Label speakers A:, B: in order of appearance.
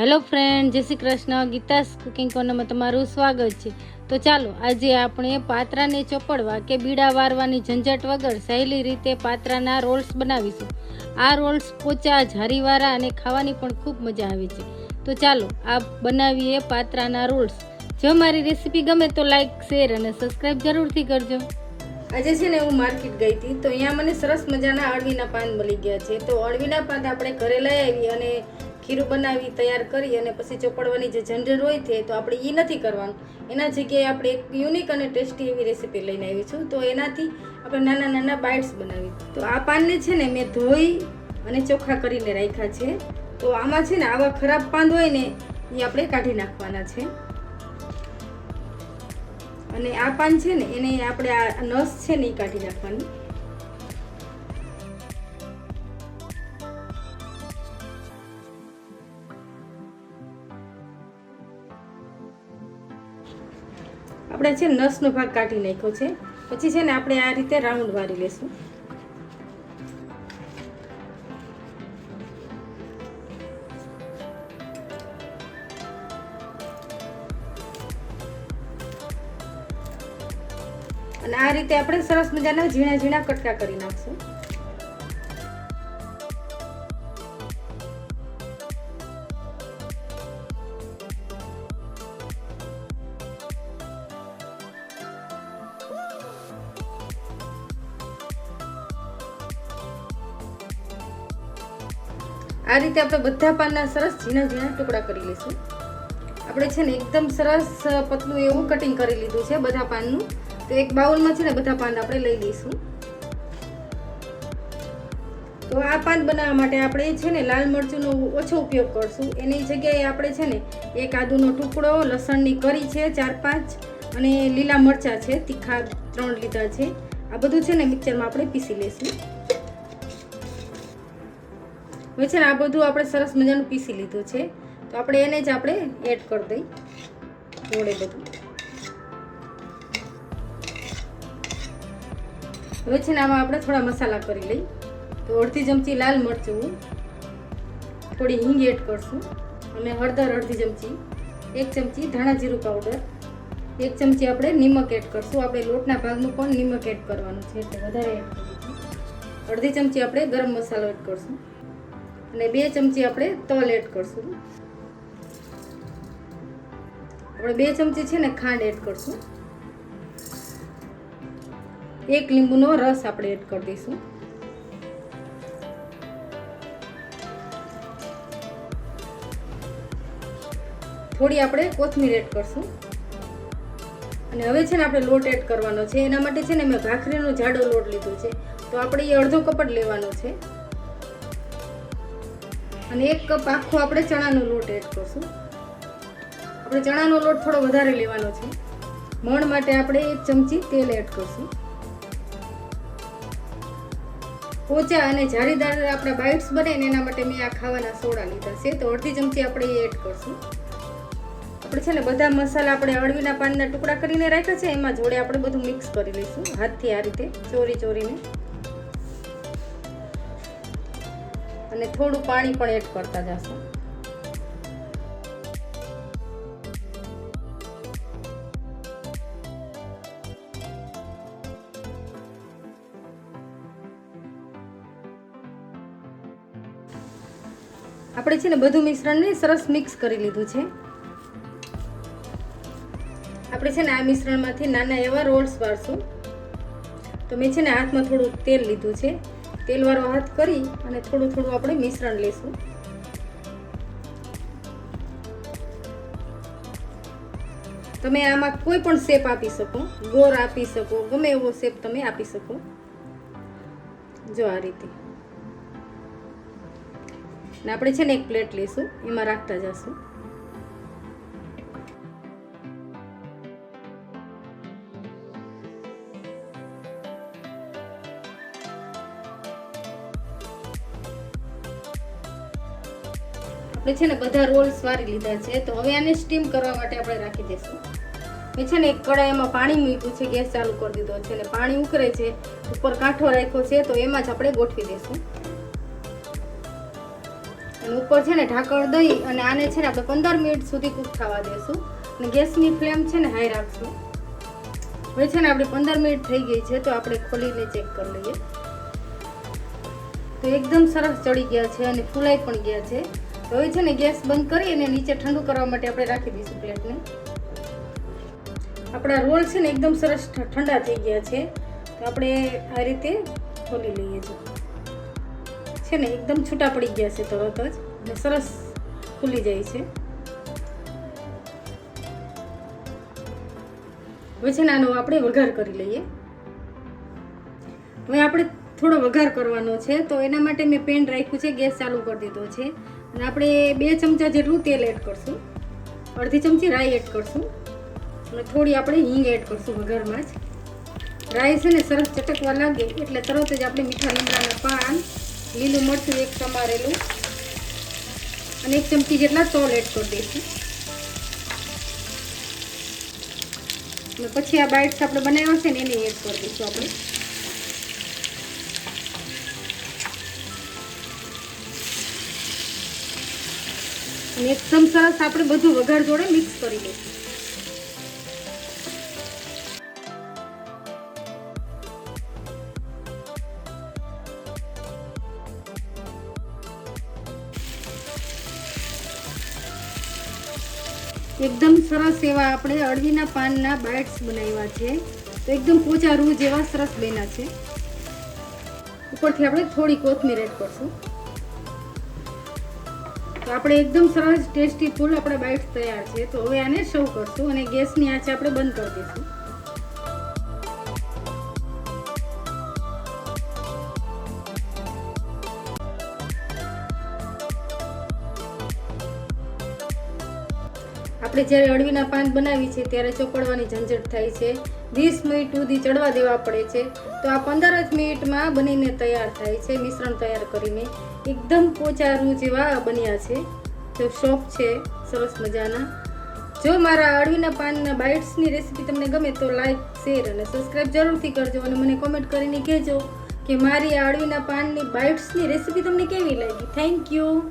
A: Hello friend, જય Shri Krishna. Geeta's cooking કોર્નરમાં તમારું સ્વાગત છે. તો ચાલો, આજે આપણે પાત્રાને ચોપડવા કે બીડા વારવાની ઝંઝટ વગર સહેલી રીતે પાત્રાના રોલ્સ બનાવીશું. આ રોલ્સ પોચા, ઝારીવાળા અને ખાવાની પણ ખૂબ મજા આવે છે. તો ચાલો, આ બનાવીએ પાત્રાના રોલ્સ. જો મારી રેસીપી ગમે તો લાઈક, શેર અને સબસ્ક્રાઈબ જરૂરથી કરજો. આજે છે ને હું માર્કેટ ગઈ હતી, તો અહીંયા મને સરસ મજાના અળવીના પાન મળી ગયા છે. તો અળવીના પાન આપણે ઘરે લઈ આવી અને ખીરું બનાવી, તૈયાર કરી અને પછી ચોપડવાની જે જનરલ હોય છે તો આપણે એ નથી કરવાનું. એના જગ્યાએ આપણે એક યુનિક અને ટેસ્ટી એવી રેસીપી લઈને આવી છું. તો એનાથી આપણે નાના નાના બાઇટ્સ બનાવી. તો આ પાનને છે ને મેં ધોઈ અને ચોખ્ખા કરીને રાખ્યા છે. તો આમાં છે ને આવા ખરાબ પાન હોય ને એ આપણે કાઢી નાખવાના છે. અને આ પાન છે ને એને આપણે આ નસ છે ને એ કાઢી નાખવાની. આપણે છે નસનો ભાગ કાઢી નાખ્યો છે. પછી છે ને આપણે આ રીતે રાઉન્ડ વારી લેશું. અને આ રીતે આપણે સરસ મજાના ઝીણા ઝીણા કટકા કરી નાખશું. આ રીતે આપણે બધા પાનના સરસ ઝીણા ઝીણા ટુકડા કરી લઈશું. આપણે છે ને એકદમ સરસ પતલું એવું કટિંગ કરી લીધું છે બધા પાનનું. તો એક બાઉલમાં છે ને બધા પાન આપણે લઈ લઈશું. તો આ પાન બનાવવા માટે આપણે છે ને લાલ મરચુંનો ઓછો ઉપયોગ કરશું. એની જગ્યાએ આપણે છે ને એક આદુનો ટુકડો, લસણની કરી છે ચાર પાંચ અને લીલા મરચાં છે, તીખા ત્રણ લીધા છે. આ બધું છે ને મિક્સરમાં આપણે પીસી લઈશું. હવે છે ને આ બધું આપણે સરસ મજાનું પીસી લીધું છે. તો આપણે એને જ આપણે એડ કરી દઈ. જોડે બધું. હવે છે ને આમાં આપણે થોડા મસાલા કરી લઈ. તો અડધી ચમચી લાલ મરચું થોડી હિંગ એડ કરશું. અને હળદર અડધી ચમચી. એક ચમચી ધાણા જીરું પાવડર એક ચમચી આપણે નિમક એડ કરશું. આપણે લોટના ભાગનું પણ નિમક એડ કરવાનું છે, એટલે વધારે એડ કરીશું અડધી ચમચી આપણે ગરમ મસાલો એડ કરશું. અને બે ચમચી આપણે તલ એડ કરશું. આપણે બે ચમચી છે ને ખાંડ એડ કરશું. એક લીંબુનો રસ આપણે એડ કરી દઈશું. થોડી આપણે કોથમીર એડ કરશું. અને હવે છે ને આપણે લોટ એડ કરવાનો છે. એના માટે છે ને મેં ભાખરીનો જાડો લોટ લીધો છે. તો આપણે એ અડધો કપડ લેવાનો છે. અને એક કપ આખો આપણે ચણાનો લોટ એડ કરશું. આપણે ચણાનો લોટ થોડો વધારે લેવાનો છે. મણ માટે આપણે એક ચમચી તેલ એડ કરશું. પોચા અને જારીદાર આપણા બાઇટ્સ બને ને એના માટે મેં આ ખાવાના સોડા લીધા છે. તો અડધી ચમચી આપણે એ એડ કરશું. આપણે છે ને બધા મસાલા આપણે અળવીના પાનના ટુકડા કરીને રાખ્યા છે. એમાં જોડે આપણે બધું મિક્સ કરી લઈશું. હાથથી આ રીતે ચોરી ચોરીને અને થોડું પાણી પણ એડ કરતા જશું. આપણે છે ને બધું મિશ્રણને સરસ મિક્સ કરી લીધું છે. આપણે છે ને આ મિશ્રણમાંથી નાના એવા રોલ્સ વાળશું. તો મેં છે ને હાથમાં થોડું તેલ લીધું છે. તેલવાળો હાથ કરી અને થોડું થોડું આપણે મિશ્રણ લેશું. તમે આમાં કોઈ પણ શેપ આપી શકો, ગોર આપી શકો, ગમે એવો શેપ તમે આપી શકો. જો આ રીતે. ને આપણે છે ને એક પ્લેટ લઈશું એમાં રાખતા જશું. આપણે છે ને બધા રોલ્સ વારી લીધા છે, તો હવે આને સ્ટીમ કરવા માટે આપણે રાખી દઈશું. મેં છે ને એક કડાઈમાં પાણી મૂક્યું છે, ગેસ ચાલુ કરી દીધો છે ને પાણી ઉકળે છે, ઉપર કાંઠો રાખ્યો છે, તો એમાં જ આપણે ગોઠવી દઈશું. અને ઉપર છે ને ઢાંકણ દઈ અને આને છે ને આપણે પંદર મિનિટ સુધી કૂક થવા દઈશું. અને ગેસની ફ્લેમ છે ને હાઈ રાખશું. હવે છે ને આપણે પંદર મિનિટ થઈ ગઈ છે, તો આપણે ખોલીને ચેક કરી લઈએ. તો એકદમ સરસ ચડી ગયા છે અને ફૂલાઈ પણ ગયા છે. હવે છે ને ગેસ બંધ કરી અને નીચે ઠંડુ કરવા માટે આપણે રાખી દઈશું પ્લેટને. આપણા રોલ છે ને એકદમ સરસ ઠંડા થઈ ગયા છે. તો આપણે આ રીતે ખોલી લઈએ છીએ છે ને એકદમ છૂટા પડી ગયા છે તરત જ અને સરસ ખુલી જાય છે. હવે છે ને આનો આપણે વઘાર કરી લઈએ. હવે આપણે થોડો વઘાર કરવાનો છે, તો એના માટે મેં પેન રાખ્યું છે, ગેસ ચાલુ કરી દીધો છે. અને આપણે બે ચમચા જેટલું તેલ એડ કરશું. અડધી ચમચી રાઈ એડ કરશું. અને થોડી આપણે હિંગ એડ કરશું વઘારમાં જ. રાઈ છે ને સરસ ચટકવા લાગે એટલે તરત જ આપણે મીઠા લીમડાના પાન, લીલું મરચું એક સમારેલું, અને એક ચમચી જેટલા તલ એડ કરી દઈશું. અને પછી આ બાઇટ્સ આપણે બનાવ્યા છે ને એને એડ કરી દઈશું આપણે. એકદમ સરસ આપણે બધું વઘાર જોડે મિક્સ કરી દઈશું એકદમ સરસ એવા આપણે અળવીના પાનના બાઇટ્સ બનાવ્યા છે. તો એકદમ પોચા રૂ જેવા સરસ બન્યા છે. ઉપરથી આપણે થોડી કોથમીર એડ કરશું. આપણે એકદમ સરસ, ટેસ્ટી, ફૂલ આપણા બાઇટ્સ તૈયાર છે. તો હવે આને સર્વ કરશું અને ગેસની આંચ આપણે બંધ કરી દઈશું. આપણે જ્યારે અળવીના પાન બનાવી છે ત્યારે ચોપડવાની ઝંઝટ થાય છે. વીસ મિનિટ સુધી ચડવા દેવા પડે છે. તો આ પંદર જ મિનિટમાં બનીને તૈયાર થાય છે, મિશ્રણ તૈયાર કરીને. એકદમ પોચારું જેવા બન્યા છે. તો શોખ છે, સરસ મજાના. જો મારા અળવીના પાનના બાઇટ્સની રેસીપી તમને ગમે તો લાઈક, શેર અને સબસ્ક્રાઈબ જરૂરથી કરજો અને મને કોમેન્ટ કરીને કહેજો કે મારી આ અળવીના પાનની બાઇટ્સની રેસીપી તમને કેવી લાગી. Thank you.